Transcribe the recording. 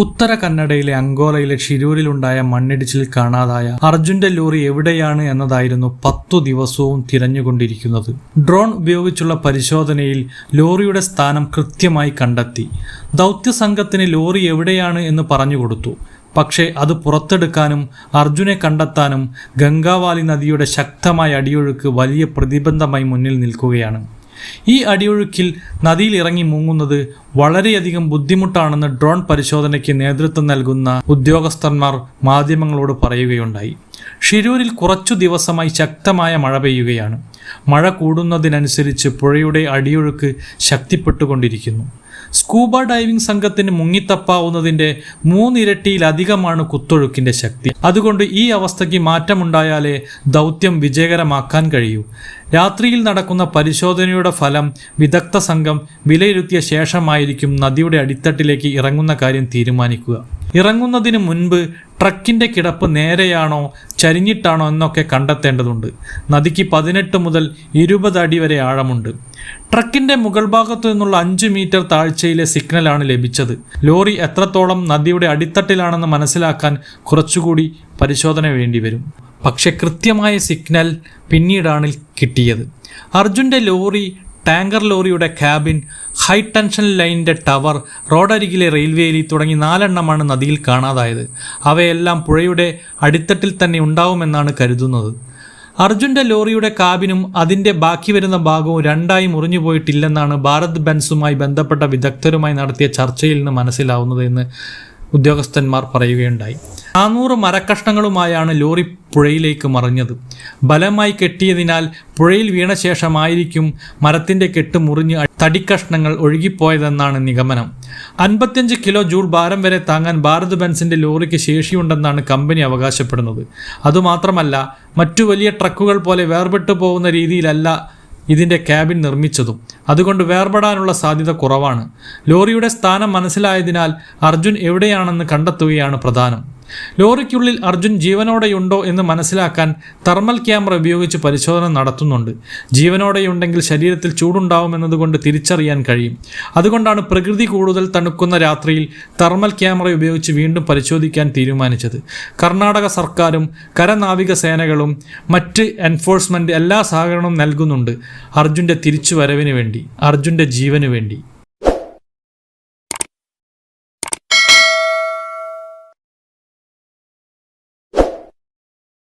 ഉത്തര കന്നഡയിലെ അങ്കോലയിലെ ഷിരൂരിലുണ്ടായ മണ്ണിടിച്ചിൽ കാണാതായ അർജുന്റെ ലോറി എവിടെയാണ് എന്നതായിരുന്നു പത്തു ദിവസവും തിരഞ്ഞുകൊണ്ടിരിക്കുന്നത്. ഡ്രോൺ ഉപയോഗിച്ചുള്ള പരിശോധനയിൽ ലോറിയുടെ സ്ഥാനം കൃത്യമായി കണ്ടെത്തി. ദൗത്യസംഘത്തിന് ലോറി എവിടെയാണ് എന്ന് പറഞ്ഞു കൊടുത്തു. പക്ഷേ അത് പുറത്തെടുക്കാനും അർജുനെ കണ്ടെത്താനും ഗംഗാവാലി നദിയുടെ ശക്തമായ അടിയൊഴുക്ക് വലിയ പ്രതിബന്ധമായി മുന്നിൽ നിൽക്കുകയാണ്. ഈ അടിയൊഴുക്കിൽ നദിയിൽ ഇറങ്ങി മുങ്ങുന്നത് വളരെയധികം ബുദ്ധിമുട്ടാണെന്ന് ഡ്രോൺ പരിശോധനയ്ക്ക് നേതൃത്വം നൽകുന്ന ഉദ്യോഗസ്ഥന്മാർ മാധ്യമങ്ങളോട് പറയുകയുണ്ടായി. ഷിരൂരിൽ കുറച്ചു ദിവസമായി ശക്തമായ മഴ പെയ്യുകയാണ്. മഴ കൂടുന്നതിനനുസരിച്ച് പുഴയുടെ അടിയൊഴുക്ക് ശക്തിപ്പെട്ടുകൊണ്ടിരിക്കുന്നു. സ്കൂബ ഡൈവിംഗ് സംഘത്തിന് മുങ്ങിത്തപ്പാവുന്നതിന്റെ മൂന്നിരട്ടിയിലധികമാണ് കുത്തൊഴുക്കിന്റെ ശക്തി. അതുകൊണ്ട് ഈ അവസ്ഥയ്ക്ക് മാറ്റമുണ്ടായാലേ ദൗത്യം വിജയകരമാക്കാൻ കഴിയൂ. രാത്രിയിൽ നടക്കുന്ന പരിശോധനയുടെ ഫലം വിദഗ്ധ സംഘം വിലയിരുത്തിയ ശേഷമായിരിക്കും നദിയുടെ അടിത്തട്ടിലേക്ക് ഇറങ്ങുന്ന കാര്യം തീരുമാനിക്കുക. ഇറങ്ങുന്നതിന് മുൻപ് ട്രക്കിന്റെ കിടപ്പ് നേരെയാണോ ചരിഞ്ഞിട്ടാണോ എന്നൊക്കെ കണ്ടെത്തേണ്ടതുണ്ട്. നദിക്ക് പതിനെട്ട് മുതൽ ഇരുപത് അടി വരെ ആഴമുണ്ട്. ട്രക്കിന്റെ മുകൾ ഭാഗത്തു നിന്നുള്ള അഞ്ച് മീറ്റർ താഴ്ചയിലെ സിഗ്നലാണ് ലഭിച്ചത്. ലോറി എത്രത്തോളം നദിയുടെ അടിത്തട്ടിലാണെന്ന് മനസ്സിലാക്കാൻ കുറച്ചുകൂടി പരിശോധന വേണ്ടിവരും. പക്ഷെ കൃത്യമായ സിഗ്നൽ പിന്നീടാണ് കിട്ടിയത്. അർജുന്റെ ലോറി ടാങ്കർ ലോറിയുടെ ക്യാബിൻ ഹൈ ടെൻഷൻ ലൈനിന്റെ ടവർ റോഡരികിലെ റെയിൽവേലി തുടങ്ങി നാലെണ്ണമാണ് നദിയിൽ കാണാതായത്. അവയെല്ലാം പുഴയുടെ അടിത്തട്ടിൽ തന്നെ ഉണ്ടാവുമെന്നാണ് കരുതുന്നത്. അർജുന്റെ ലോറിയുടെ കാബിനും അതിന്റെ ബാക്കി വരുന്ന ഭാഗവും രണ്ടായി മുറിഞ്ഞു പോയിട്ടില്ലെന്നാണ് ഭാരത് ബെൻസുമായി ബന്ധപ്പെട്ട വിദഗ്ധരുമായി നടത്തിയ ചർച്ചയിൽ നിന്ന് മനസ്സിലാവുന്നത് എന്ന് ഉദ്യോഗസ്ഥന്മാർ പറയുകയുണ്ടായി. നാനൂറ് മരക്കഷ്ണങ്ങളുമായാണ് ലോറി പുഴയിലേക്ക് മറിഞ്ഞത്. ബലമായി കെട്ടിയതിനാൽ പുഴയിൽ വീണ ശേഷമായിരിക്കും മരത്തിന്റെ കെട്ട് മുറിഞ്ഞ് തടിക്കഷ്ണങ്ങൾ ഒഴുകിപ്പോയതെന്നാണ് നിഗമനം. അൻപത്തിയഞ്ച് കിലോ ജൂൾ ഭാരം വരെ താങ്ങാൻ ഭാരത് ബെൻസിന്റെ ലോറിക്ക് ശേഷിയുണ്ടെന്നാണ് കമ്പനി അവകാശപ്പെടുന്നത്. അതുമാത്രമല്ല മറ്റു വലിയ ട്രക്കുകൾ പോലെ വേർപെട്ടു പോകുന്ന രീതിയിലല്ല ഇതിന്റെ ക്യാബിൻ നിർമ്മിച്ചതും. അതുകൊണ്ട് വേർപെടാനുള്ള സാധ്യത കുറവാണ്. ലോറിയുടെ സ്ഥാനം മനസ്സിലായതിനാൽ അർജുൻ എവിടെയാണെന്ന് കണ്ടെത്തുകയാണ് പ്രധാനം. ലോറിക്കുള്ളിൽ അർജുൻ ജീവനോടെയുണ്ടോ എന്ന് മനസ്സിലാക്കാൻ തെർമൽ ക്യാമറ ഉപയോഗിച്ച് പരിശോധന നടത്തുന്നുണ്ട്. ജീവനോടെയുണ്ടെങ്കിൽ ശരീരത്തിൽ ചൂടുണ്ടാവുമെന്നതുകൊണ്ട് തിരിച്ചറിയാൻ കഴിയും. അതുകൊണ്ടാണ് പ്രകൃതി കൂടുതൽ തണുക്കുന്ന രാത്രിയിൽ തെർമൽ ക്യാമറ ഉപയോഗിച്ച് വീണ്ടും പരിശോധിക്കാൻ തീരുമാനിച്ചത്. കർണാടക സർക്കാരും കരനാവിക സേനകളും മറ്റ് എൻഫോഴ്സ്മെന്റ് എല്ലാ സഹകരണവും നൽകുന്നുണ്ട് അർജുന്റെ തിരിച്ചുവരവിന് വേണ്ടി അർജുന്റെ ജീവന് വേണ്ടി.